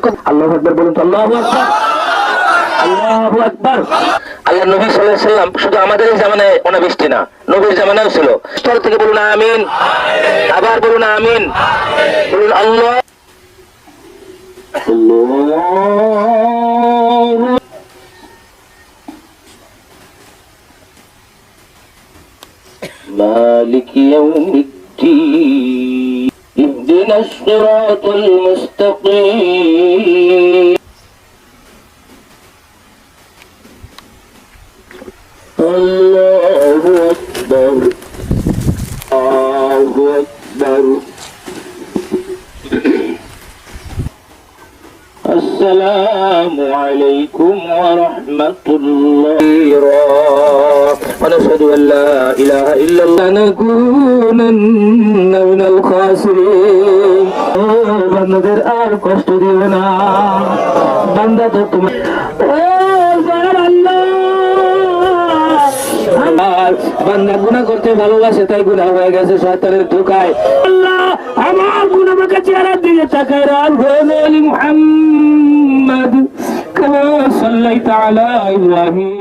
বরকত আল্লাহ আকবার বলুন তো আল্লাহু আকবার আল্লাহু আকবার আল্লাহ নবী সাল্লাল্লাহু আলাইহি সাল্লাম শুধু আমাদের এই জামানায় অনাবৃষ্টি না নবীর জামানাও ছিল স্তর থেকে বলুন আমিন আবার বলুন আমিন বলুন আল্লাহ আল্লাহ مالك يوم الدين اهدنا الصراط المستقيم الله أكبر الله أكبر السلام عليكم ورحمة الله ونشهد أن لا إله إلا الله نكونن من الخاسرين বান্দাদের আর কষ্ট দিও না বান্দা তো তোমার ও যার আল্লাহ আমার বান্দা গুনাহ করতে ভালোবাসে তাই গুনাহ হয়ে গেছে শয়তানের ধোকায় আল্লাহ আমার গুনাহ আমাকে চেহারা দিয়ে তাকায় রাল হয়ে মুহাম্মদ كما صليت على إبراهيم